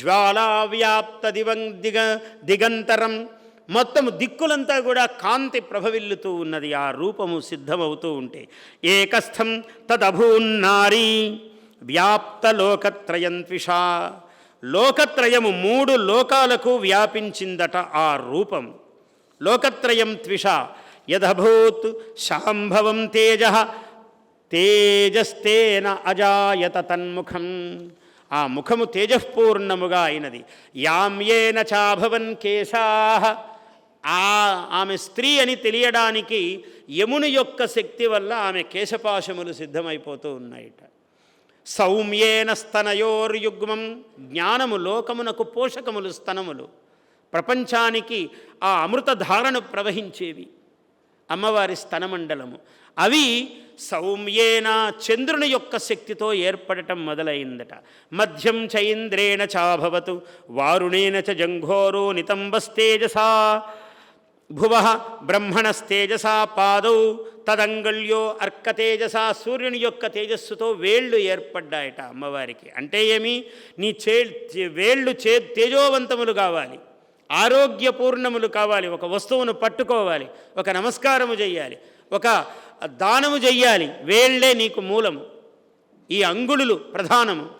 జ్వాలావ్యాప్త దివం దిగ దిగంతరం. మొత్తం దిక్కులంతా కూడా కాంతి ప్రభవిల్లుతూ ఉన్నది. ఆ రూపము సిద్ధమవుతూ ఉంటే. ఏకస్థం తదభూన్నారీ. వ్యాప్త లోకత్రయం లోకత్రయము మూడు లోకాలకు వ్యాపించిందట ఆ రూపం. లోకత్రయం త్విష యదభూత్ శాంభవం తేజ. తేజస్తేన అజాయత తన్ముఖం. ఆ ముఖము తేజఃపూర్ణముగా అయినది. యామ్యేన చాభవన్ కేశా. ఆ ఆమె స్త్రీ అని తెలియడానికి యముని యొక్క శక్తి వల్ల ఆమె కేశపాశములు సిద్ధమైపోతూ ఉన్నాయిట. సౌమ్యేన స్తనయోర్యుగ్మం జ్ఞానము లోకమునకు పోషకములు స్తనములు. ప్రపంచానికి ఆ అమృతధారను ప్రవహించేవి. అమ్మవారి స్తనమండలము. అవి సౌమ్యేన చంద్రుని యొక్క శక్తితో ఏర్పడటం మొదలైందట. మధ్యం చైంద్రేణ చాభవతు వారుణేన చ జంఘోరో నితంబస్తేజసా భువ బ్రహ్మణస్తేజసా పాదౌ తదంగళ్యో అర్కతేజసా సూర్యుని యొక్క తేజస్సుతో వేళ్ళు ఏర్పడ్డాయట అమ్మవారికి. అంటే ఏమి? నీ చే వేళ్ళు చే తేజోవంతములు కావాలి. ఆరోగ్యపూర్ణములు కావాలి. ఒక వస్తువును పట్టుకోవాలి. ఒక నమస్కారము చేయాలి ఒక దానము చెయ్యాలి. వేళ్ళే నీకు మూలము ఈ అంగుళులు ప్రధానము.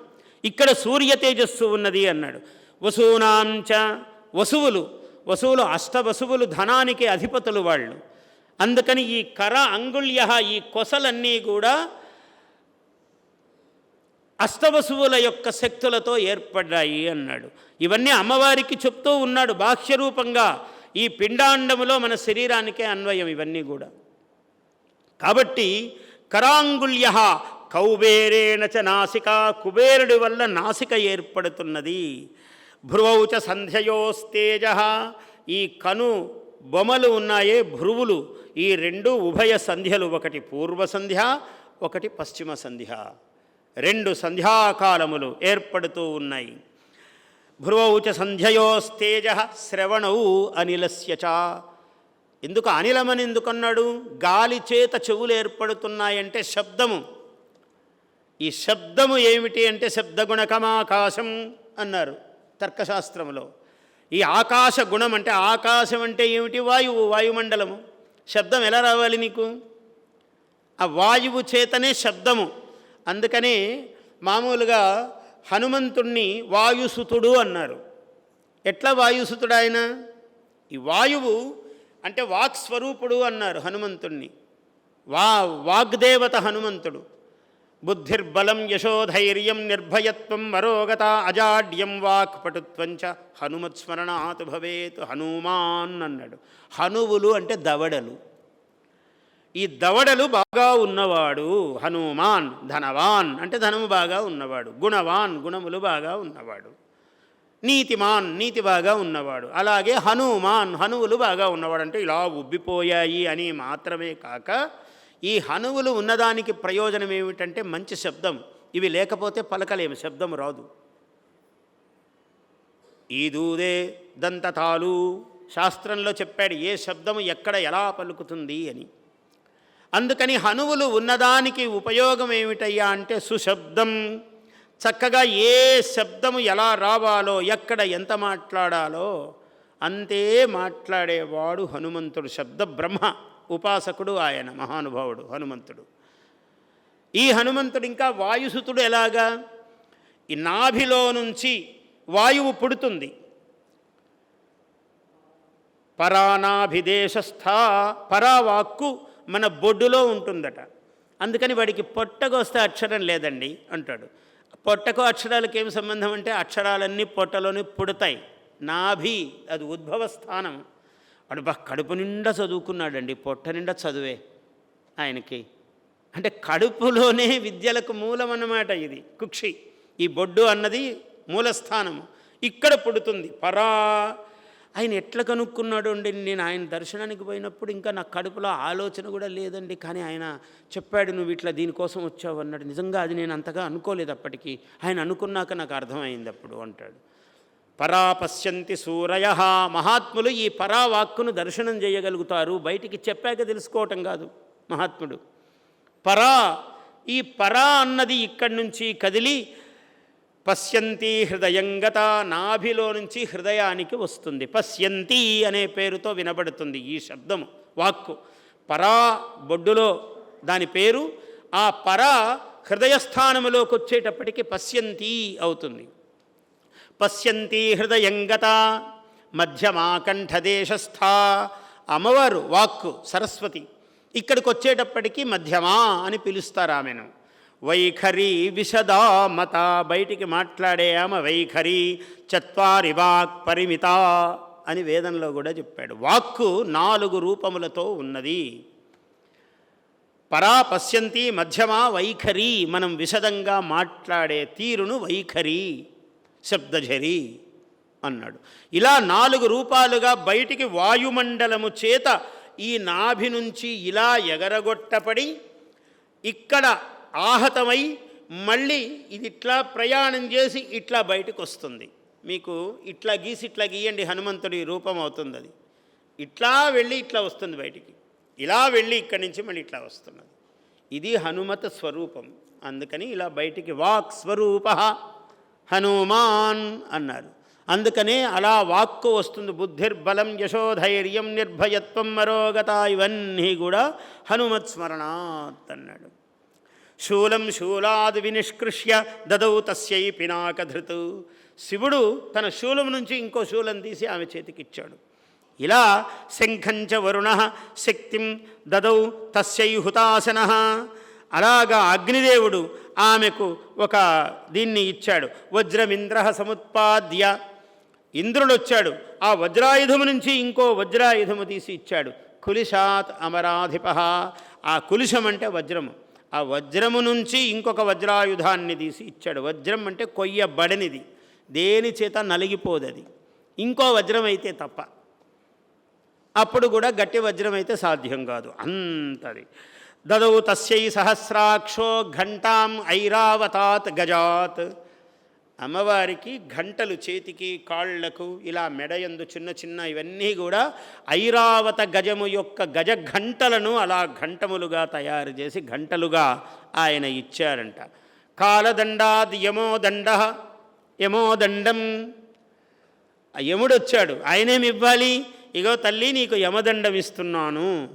ఇక్కడ సూర్య తేజస్సు ఉన్నది అన్నాడు. వసూనాంచ వసువులు. వసువులు అష్టవసువులు ధనానికి అధిపతులు వాళ్ళు. అందుకని ఈ కర అంగుళ్య ఈ కొసలన్నీ కూడా అష్టవసువుల యొక్క శక్తులతో ఏర్పడ్డాయి అన్నాడు. ఇవన్నీ అమ్మవారికి చెప్తూ ఉన్నాడు బాహ్యరూపంగా. ఈ పిండాండములో మన శరీరానికే అన్వయం ఇవన్నీ కూడా. కాబట్టి కరాంగుల్య కౌబేరేణ చ నాసిక కుబేరుడి వల్ల నాసిక ఏర్పడుతున్నది. భ్రువౌచ సంధ్యయోస్తేజ. ఈ కను బొమలు ఉన్నాయే భ్రువులు. ఈ రెండు ఉభయ సంధ్యలు ఒకటి పూర్వ సంధ్య ఒకటి పశ్చిమ సంధ్య. రెండు సంధ్యాకాలములు ఏర్పడుతూ ఉన్నాయి. భ్రువౌచ సంధ్యయోస్తేజ శ్రవణౌ అనిలస్య చ ఎందుకు అనిలమని ఎందుకన్నాడు? గాలి చేత చెవులు ఏర్పడుతున్నాయంటే శబ్దము. ఈ శబ్దము ఏమిటి అంటే శబ్దగుణకమాకాశం అన్నారు తర్కశాస్త్రములో. ఈ ఆకాశ గుణం అంటే ఆకాశం అంటే ఏమిటి? వాయువు వాయుమండలము. శబ్దం ఎలా రావాలి నీకు? ఆ వాయువు చేతనే శబ్దము. అందుకనే మామూలుగా హనుమంతుణ్ణి వాయుసుతుడు అన్నారు. ఎట్లా వాయుసుతుడు ఆయన ఈ వాయువు అంటే వాక్ స్వరూపుడు అన్నారు హనుమంతుణ్ణి. వా వాగ్దేవత హనుమంతుడు. బుద్ధిర్బలం యశోధైర్యం నిర్భయత్వం మరోగత అజాడ్యం వాక్ పటుత్వం హనుమత్స్మరణాత్ భవేత్ హనుమాన్ అన్నాడు. హనువులు అంటే దవడలు. ఈ దవడలు బాగా ఉన్నవాడు హనుమాన్ ధనవాన్ అంటే ధనము బాగా ఉన్నవాడు గుణవాన్ గుణములు బాగా ఉన్నవాడు నీతిమాన్ నీతి బాగా ఉన్నవాడు అలాగే హనుమాన్ హనువులు బాగా ఉన్నవాడు అంటే ఇలా ఉబ్బిపోయాయి అని మాత్రమే కాక ఈ హనువులు ఉన్నదానికి ప్రయోజనం ఏమిటంటే మంచి శబ్దం ఇవి లేకపోతే పలకలేము శబ్దం రాదు. ఈ దూదే దంతతాలు శాస్త్రంలో చెప్పాడు ఏ శబ్దము ఎక్కడ ఎలా పలుకుతుంది అని. అందుకని హనువులు ఉన్నదానికి ఉపయోగం ఏమిటయ్యా అంటే సుశబ్దం. చక్కగా ఏ శబ్దము ఎలా రావాలో ఎక్కడ ఎంత మాట్లాడాలో అంతే మాట్లాడేవాడు హనుమంతుడు. శబ్ద బ్రహ్మ ఉపాసకుడు ఆయన మహానుభావుడు హనుమంతుడు. ఈ హనుమంతుడు ఇంకా వాయుసుతుడు ఎలాగా? ఈ నాభిలో నుంచి వాయువు పుడుతుంది. పరానాభిదేశస్థ పరావాక్కు మన బొడ్డులో ఉంటుందట. అందుకని వాడికి పొట్టకొస్తే అక్షరం లేదండి అంటాడు. పొట్టకు అక్షరాలకు ఏం సంబంధం అంటే అక్షరాలన్నీ పొట్టలోని పుడతాయి. నాభి అది ఉద్భవ స్థానం. వాడు బా కడుపు నిండా చదువుకున్నాడండి పొట్ట నిండా చదువే ఆయనకి. అంటే కడుపులోనే విద్యలకు మూలం అన్నమాట ఇది కుక్షి. ఈ బొడ్డు అన్నది మూలస్థానము. ఇక్కడ పుడుతుంది పరా ఆయన ఎట్లా కనుక్కున్నాడు అండి నేను ఆయన దర్శనానికి పోయినప్పుడు ఇంకా నా కడుపులో ఆలోచన కూడా లేదండి. కానీ ఆయన చెప్పాడు నువ్వు ఇట్లా దీనికోసం వచ్చావు అన్నాడు. నిజంగా అది నేను అంతగా అనుకోలేదు అప్పటికి. ఆయన అనుకున్నాక నాకు అర్థమైంది అప్పుడు అంటాడు. పరా పశ్యంతి సూరయ. మహాత్ములు ఈ పరావాక్కును దర్శనం చేయగలుగుతారు. బయటికి చెప్పాక తెలుసుకోవటం కాదు మహాత్ముడు. పరా ఈ పరా అన్నది ఇక్కడి నుంచి కదిలి పశ్యంతి హృదయంగత నాభిలో నుంచి హృదయానికి వస్తుంది. పశ్యంతి అనే పేరుతో వినబడుతుంది ఈ శబ్దము వాక్కు. పరా బొడ్డులో దాని పేరు ఆ పర హృదయస్థానములోకి వచ్చేటప్పటికి పశ్యంతి అవుతుంది. పశ్యంతి హృదయంగత మధ్యమాకంఠదేశస్థ అమ్మవారు వాక్కు సరస్వతి. ఇక్కడికి వచ్చేటప్పటికీ మధ్యమా అని పిలుస్తారు ఆమెను. వైఖరి విశదామత. బయటికి మాట్లాడే ఆమె వైఖరి చత్వారి వాక్ పరిమిత అని వేదంలో కూడా చెప్పాడు. వాక్కు నాలుగు రూపములతో ఉన్నది. పరా పశ్యంతి మధ్యమా వైఖరి మనం విశదంగా మాట్లాడే తీరును వైఖరి శబ్దజరి అన్నాడు. ఇలా నాలుగు రూపాలుగా బయటికి వాయుమండలము చేత ఈ నాభి నుంచి ఇలా ఎగరగొట్టపడి ఇక్కడ ఆహతమై మళ్ళీ ఇది ఇట్లా ప్రయాణం చేసి ఇట్లా బయటకు వస్తుంది మీకు ఇట్లా గీసి ఇట్లా గీయండి హనుమంతుడి రూపం అవుతుంది అది. ఇట్లా వెళ్ళి ఇట్లా వస్తుంది బయటికి. ఇలా వెళ్ళి ఇక్కడి నుంచి మళ్ళీ ఇట్లా వస్తున్నది. ఇది హనుమత స్వరూపం. అందుకని ఇలా బయటికి వాక్ స్వరూప హనుమాన్ అన్నారు. అందుకనే అలా వాక్కు వస్తుంది బుద్ధిర్బలం యశోధైర్యం నిర్భయత్వం మరోగత ఇవన్నీ కూడా హనుమత్ స్మరణాత్ అన్నాడు. శూలం శూలాది వినిష్కృష్య దదౌ తస్యై పినాకధృతు. శివుడు తన శూలం నుంచి ఇంకో శూలం తీసి ఆమె చేతికిచ్చాడు. ఇలా శంఖంచ వరుణ శక్తిం దదౌ తస్యై హుతాసన అలాగా అగ్నిదేవుడు ఆమెకు ఒక దీన్ని ఇచ్చాడు. వజ్రమింద్ర సముత్పాద్య. ఇంద్రుడు వచ్చాడు. ఆ వజ్రాయుధము నుంచి ఇంకో వజ్రాయుధము తీసి ఇచ్చాడు. కులిశాత్ అమరాధిప. ఆ కులిశం అంటే వజ్రము. ఆ వజ్రము నుంచి ఇంకొక వజ్రాయుధాన్ని తీసి ఇచ్చాడు. వజ్రం అంటే కొయ్యబడనిది దేని చేత నలిగిపోదది? ఇంకో వజ్రం అయితే తప్ప. అప్పుడు కూడా గట్టి వజ్రం అయితే సాధ్యం కాదు. అంతది. దదౌ తస్యై సహస్రాక్షో ఘంటాం ఐరావతాత్ గజాత్. అమ్మవారికి గంటలు చేతికి కాళ్ళకు ఇలా మెడయందు చిన్న చిన్న ఇవన్నీ కూడా ఐరావత గజము యొక్క గజ ఘంటలను అలా ఘంటములుగా తయారు చేసి గంటలుగా ఆయన ఇచ్చారంట. కాలదండాద్ యమోదండ యమోదండం. యముడొచ్చాడు యముడు వచ్చాడు ఆయనేమి ఇవ్వాలి? ఇగో తల్లి నీకు యమదండం ఇస్తున్నాను.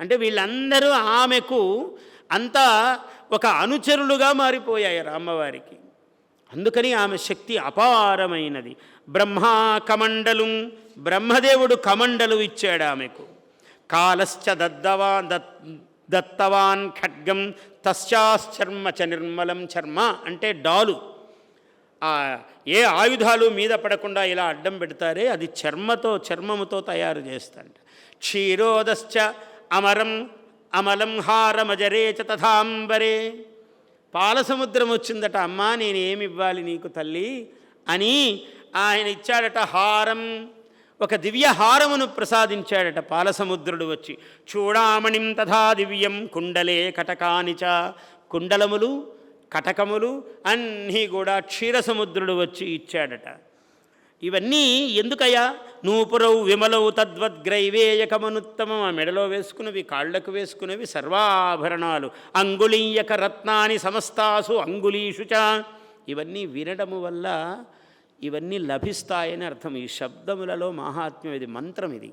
అంటే వీళ్ళందరూ ఆమెకు అంతా ఒక అనుచరులుగా మారిపోయాయి అమ్మవారికి. అందుకని ఆమె శక్తి అపారమైనది. బ్రహ్మా కమండలు బ్రహ్మదేవుడు కమండలు ఇచ్చాడు ఆమెకు. కాలశ్చ దద్దవా దత్ దత్తవాన్ ఖడ్గం తస్యాశ్చర్మ చ నిర్మలం చర్మ అంటే డాలు. ఏ ఆయుధాలు మీద పడకుండా ఇలా అడ్డం పెడతారే అది చర్మతో చర్మముతో తయారు చేస్తాడు క్షీరోదశ్చ అమరం అమలం హారమజరే చ తథాంబరే. పాలసముద్రం వచ్చిందట అమ్మా నేను ఏమి ఇవ్వాలి నీకు తల్లి? అని ఆయన ఇచ్చాడట హారం. ఒక దివ్య హారమును ప్రసాదించాడట పాలసముద్రుడు వచ్చి. చూడామణిం తథా దివ్యం కుండలే కటకానిచ కుండలములు కటకములు అన్నీ కూడా క్షీరసముద్రుడు వచ్చి ఇచ్చాడట. ఇవన్నీ ఎందుకయ్యా? నూపురవు విమలవు తద్వద్గ్రైవేయకమనుత్తమం ఆ మెడలో వేసుకున్నవి కాళ్ళకు వేసుకున్నవి సర్వాభరణాలు. అంగుళీయక రత్నాని సమస్తాసు అంగుళీషు ఇవన్నీ వినడము వల్ల ఇవన్నీ లభిస్తాయని అర్థం. ఈ శబ్దములలో మహాత్మ్యం ఇది మంత్రం ఇది.